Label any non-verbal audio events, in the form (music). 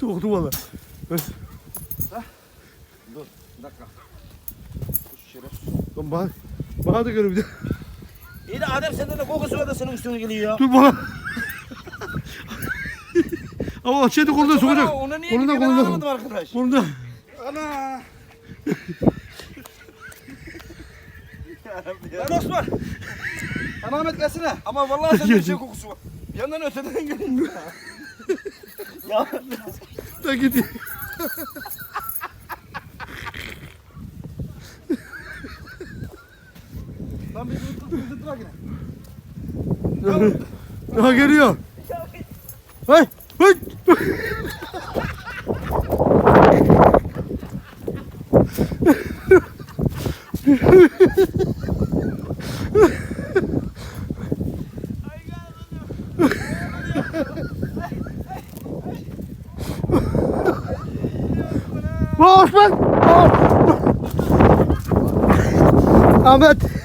Soktu valla. Dur bir dakika. Kuş şerefsiz. Lan bana, bana da göre bir de. İyi de Adem senden de kokusu var da senin üstüne geliyor ya. Dur bana. Ama açıydı koluna sokacak. Onu niye kolunda, kolunda, anlamadım arkadaş. Kolunda. Ana. (laughs) Lan Osman. Ana Ahmet gelsene. Ama vallahi sende bir şey kokusu var. Yandan öteden geliyor. (laughs) ya Da gidiyor. lan bir tut bak yine. Daha geliyor. Hay. Hay. Vay (laughs) Osman. Vay. Ahmet.